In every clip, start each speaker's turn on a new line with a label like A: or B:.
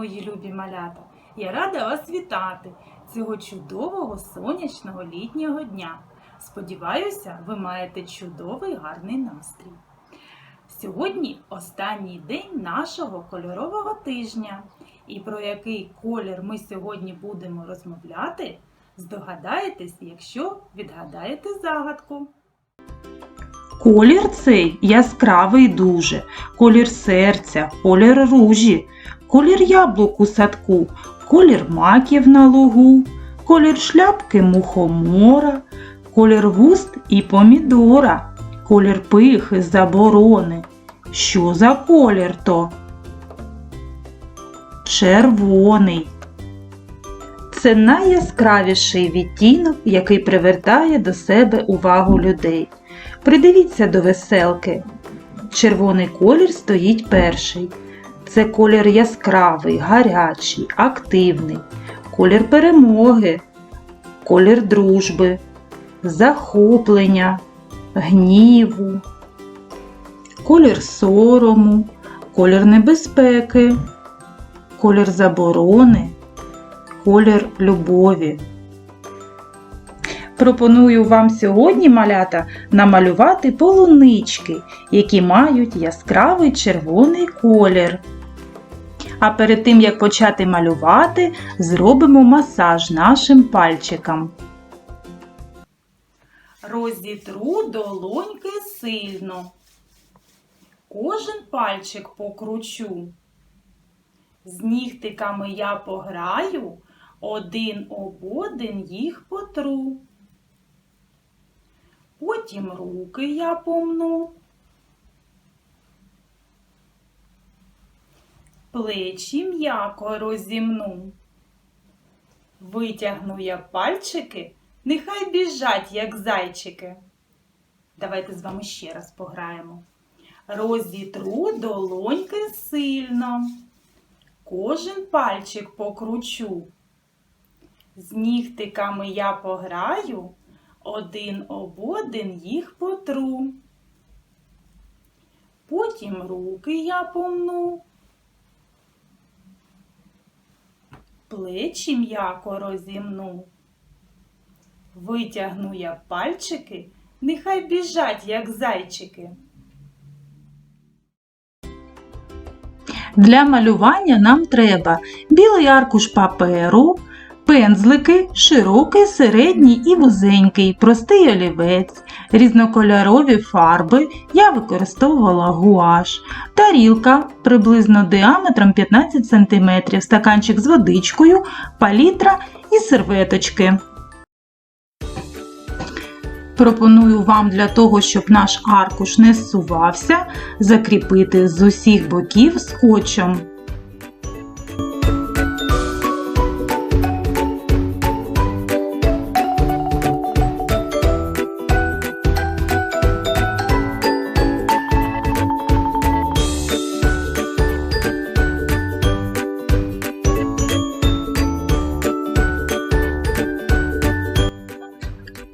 A: мої любі малята! Я рада вас вітати цього чудового сонячного літнього дня. Сподіваюся, ви маєте чудовий гарний настрій. Сьогодні останній день нашого кольорового тижня. І про який колір ми сьогодні будемо розмовляти, здогадаєтесь, якщо відгадаєте загадку.
B: Колір цей яскравий дуже, колір серця, колір ружі, колір яблук у садку, колір маків на лугу, колір шляпки мухомора, колір вуст і помідора, колір пихи заборони. Що за колір то? Червоний. Це найяскравіший відтінок, який привертає до себе увагу людей. Придивіться до веселки. Червоний колір стоїть перший. Це колір яскравий, гарячий, активний, колір перемоги, колір дружби, захоплення, гніву, колір сорому, колір небезпеки, колір заборони, колір любові. Пропоную вам сьогодні, малята, намалювати полунички, які мають яскравий червоний колір. А перед тим, як почати малювати, зробимо масаж нашим пальчикам.
A: Розітру долоньки сильно. Кожен пальчик покручу. З нігтиками я пограю, один об один їх потру. Потім руки я помну. Плечі м'яко розімну. Витягну я пальчики, нехай біжать, як зайчики. Давайте з вами ще раз пограємо. Розітру долоньки сильно. Кожен пальчик покручу. З нігтиками я пограю, один об один їх потру. Потім руки я помну. Плечі м'яко розімну. Витягну я пальчики, нехай біжать, як зайчики.
B: Для малювання нам треба білий аркуш паперу, пензлики, широкий, середній і вузенький, простий олівець, різнокольорові фарби. Я використовувала гуаш, тарілка приблизно діаметром 15 см, стаканчик з водичкою, палітра і серветочки. Пропоную вам для того, щоб наш аркуш не зсувався, закріпити з усіх боків скотчем.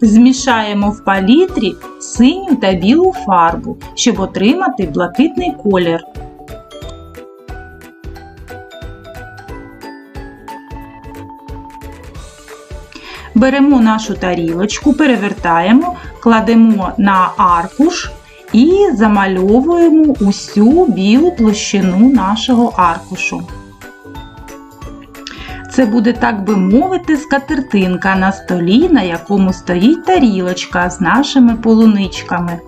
B: Змішаємо в палітрі синю та білу фарбу, щоб отримати блакитний колір. Беремо нашу тарілочку, перевертаємо, кладемо на аркуш і замальовуємо усю білу площину нашого аркушу. Це буде, так би мовити, скатертинка на столі, на якому стоїть тарілочка з нашими полуничками.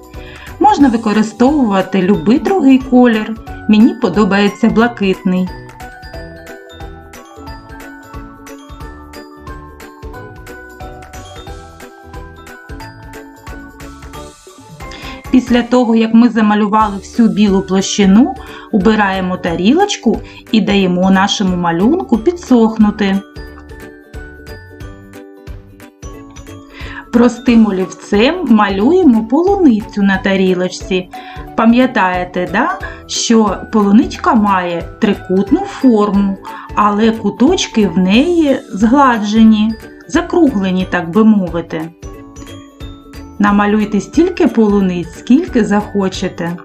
B: Можна використовувати любий другий колір. Мені подобається блакитний. Після того, як ми замалювали всю білу площину, убираємо тарілочку і даємо нашому малюнку підсохнути. Простим олівцем малюємо полуницю на тарілочці. Пам'ятаєте, да, що полуничка має трикутну форму, але куточки в неї згладжені, закруглені, так би мовити. Намалюйте стільки полуниць, скільки захочете.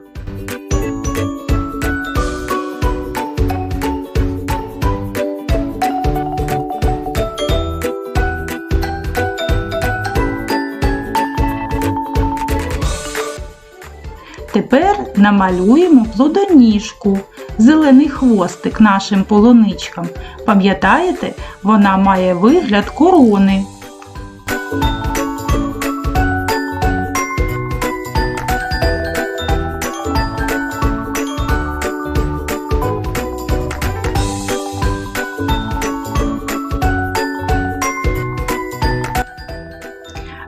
B: Тепер намалюємо плодоніжку, зелений хвостик нашим полуничкам. Пам'ятаєте, вона має вигляд корони.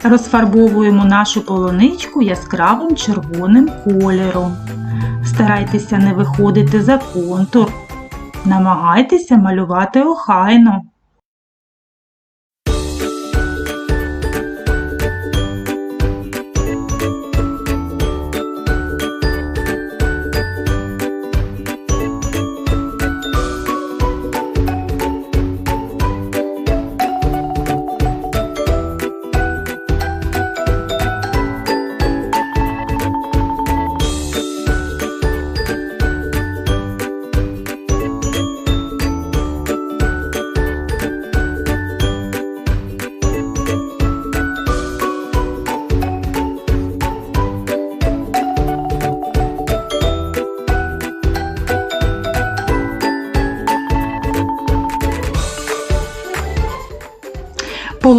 B: Розфарбовуємо нашу полуничку яскравим червоним кольором. Старайтеся не виходити за контур. Намагайтеся малювати охайно.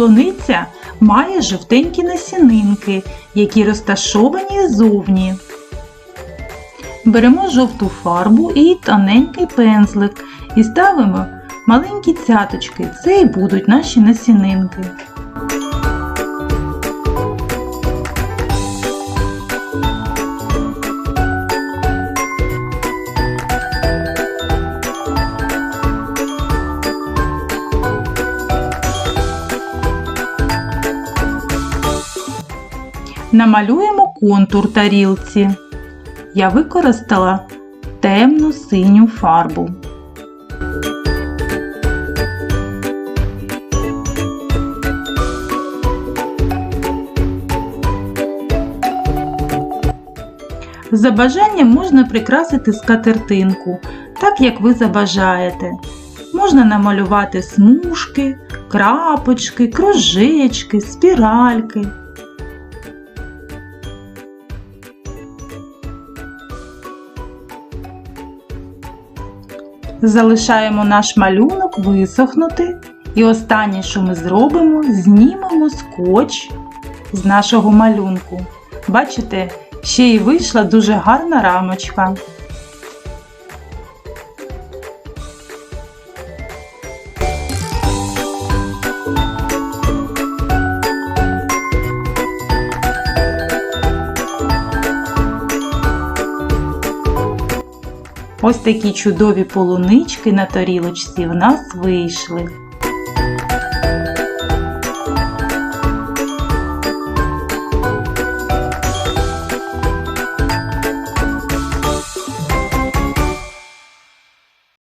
B: Полуниця має жовтенькі насінинки, які розташовані ззовні. Беремо жовту фарбу і тоненький пензлик і ставимо маленькі цяточки. Це і будуть наші насінинки. Намалюємо контур тарілці. Я використала темну синю фарбу. За бажанням можна прикрасити скатертинку, так як ви забажаєте. Можна намалювати смужки, крапочки, кружечки, спіральки. Залишаємо наш малюнок висохнути. І останнє, що ми зробимо, знімемо скотч з нашого малюнку. Бачите, ще й вийшла дуже гарна рамочка. Ось такі чудові полунички на тарілочці в нас вийшли.